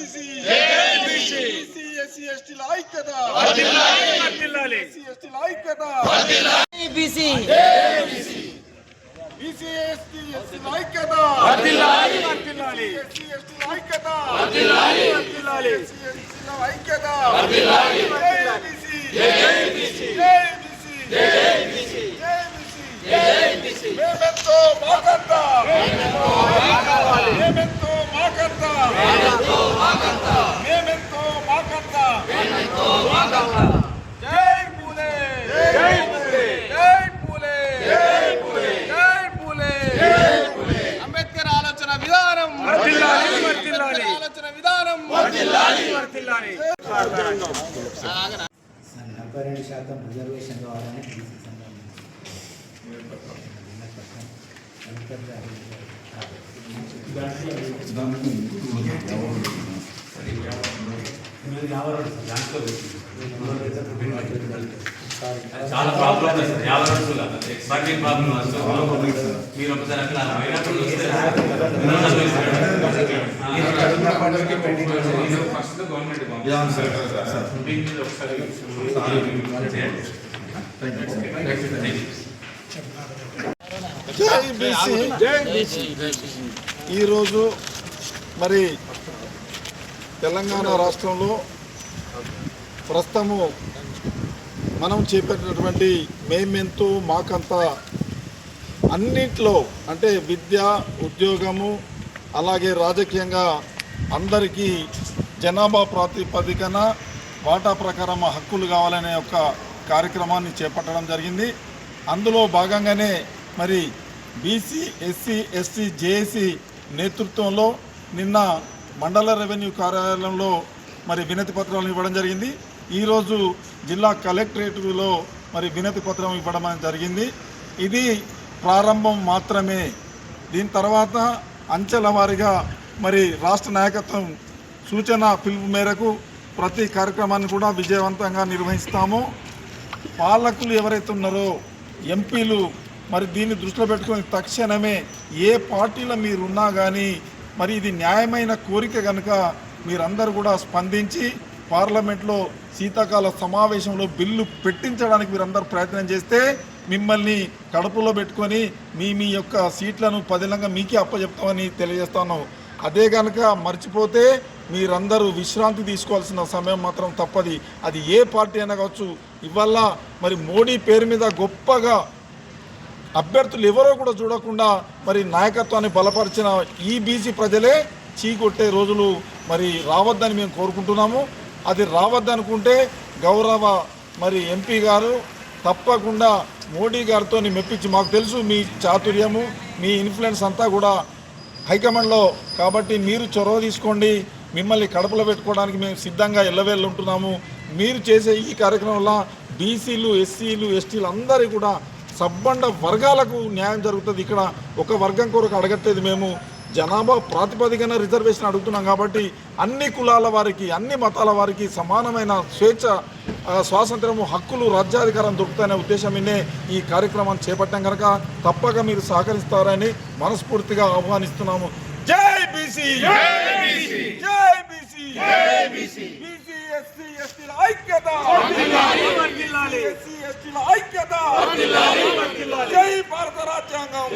BC BC SC ఎస్టీల ఐక్యత. SC ఎస్టీల ఐక్యత. బీసీ. బీసీ. ఎస్టీ ఎస్టీల ఐక్యత. ఎస్సీ ఎస్టీల ఐక్యత. ఎస్సీ ఎస్టీల ఐక్యత. జై బీసీ. జై బీసీ. జై బీసీ. జై బీసీ. మేమెంతో మాకంత. మేమెంతో మాకంత మేమెంతో మాకంత జై పూలే జై పూలే జై పూలే జై పూలే జై పూలే జై పూలే అంబేద్కర్ ఆలోచన విధానం ఆలోచన విధానం నలభై రెండు శాతం రిజర్వేషన్ కావాలని బీసీ సంఘం చాలా ప్రాబ్లం ఉంది సార్ యాభై రోజులు ఎక్స్పర్టింగ్ ప్రాబ్లం వస్తుంది మీరు ఒకసారి అట్లా అయినప్పుడు వస్తే ఫస్ట్ గవర్నమెంట్ మీటింగ్ మీద ఒకసారి చేయండి జై బీసీ ఈరోజు మరి తెలంగాణ రాష్ట్రంలో ప్రస్తుతము మనం చేపట్టినటువంటి మేమెంతో మాకంతా అన్నింటిలో అంటే విద్య ఉద్యోగము అలాగే రాజకీయంగా అందరికీ జనాభా ప్రాతిపదికన వాటా ప్రకారం హక్కులు కావాలనే ఒక కార్యక్రమాన్ని చేపట్టడం జరిగింది. అందులో భాగంగానే మరి బీసీ ఎస్సీ ఎస్టీ జేఏసీ నేతృత్వంలో నిన్న మండల రెవెన్యూ కార్యాలయంలో మరి వినతి పత్రాలను ఇవ్వడం జరిగింది. ఈరోజు జిల్లా కలెక్టరేట్లో మరి వినతి పత్రం ఇవ్వడం జరిగింది. ఇది ప్రారంభం మాత్రమే. దీని తర్వాత అంచెల వారీగా మరి రాష్ట్ర నాయకత్వం సూచన పిలుపు మేరకు ప్రతి కార్యక్రమాన్ని కూడా విజయవంతంగా నిర్వహిస్తాము. పాలకులు ఎవరైతే ఉన్నారో ఎంపీలు మరి దీన్ని దృష్టిలో పెట్టుకొని తక్షణమే ఏ పార్టీలో మీరు ఉన్నా కానీ మరి ఇది న్యాయమైన కోరిక కనుక మీరందరూ కూడా స్పందించి పార్లమెంట్లో శీతాకాల సమావేశంలో బిల్లు పెట్టించడానికి మీరందరూ ప్రయత్నం చేస్తే మిమ్మల్ని కడుపులో పెట్టుకొని మీ మీ యొక్క సీట్లను పదిలంగా మీకే అప్పచెప్తామని తెలియజేస్తాను. అదే కనుక మర్చిపోతే మీరందరూ విశ్రాంతి తీసుకోవాల్సిన సమయం మాత్రం తప్పది. అది ఏ పార్టీ అయినా కావచ్చు. ఇవల్ల మరి మోడీ పేరు మీద గొప్పగా అభ్యర్థులు ఎవరో కూడా చూడకుండా మరి నాయకత్వాన్ని బలపరిచిన ఈ బీసీ ప్రజలే చీకొట్టే రోజులు మరి రావద్దని మేము కోరుకుంటున్నాము. అది రావద్దనుకుంటే గౌరవ మరి ఎంపీ గారు తప్పకుండా మోడీ గారితో మెప్పించి మాకు తెలుసు మీ చాతుర్యము మీ ఇన్ఫ్లుయెన్స్ అంతా కూడా హైకమాండ్లో కాబట్టి మీరు చొరవ తీసుకోండి. మిమ్మల్ని కడపలో పెట్టుకోవడానికి మేము సిద్ధంగా ఎల్లవేళ్ళు ఉంటున్నాము. మీరు చేసే ఈ కార్యక్రమం వల్ల బీసీలు ఎస్సీలు ఎస్టీలు అందరి కూడా సబ్బండ వర్గాలకు న్యాయం జరుగుతుంది. ఇక్కడ ఒక వర్గం కొరకు అడగట్లేదు మేము. జనాభా ప్రాతిపదికన రిజర్వేషన్ అడుగుతున్నాం కాబట్టి అన్ని కులాల వారికి అన్ని మతాల వారికి సమానమైన స్వేచ్ఛ స్వాతంత్రము హక్కులు రాజ్యాధికారం దొరుకుతాయనే ఉద్దేశమే ఈ కార్యక్రమాన్ని చేపట్టాం కనుక తప్పక మీరు సహకరిస్తారని మనస్ఫూర్తిగా ఆహ్వానిస్తున్నాము. జై బీసీ! జై బీసీ! జై బీసీ! ఐక్యత! జై భారత రాజ్యాంగం.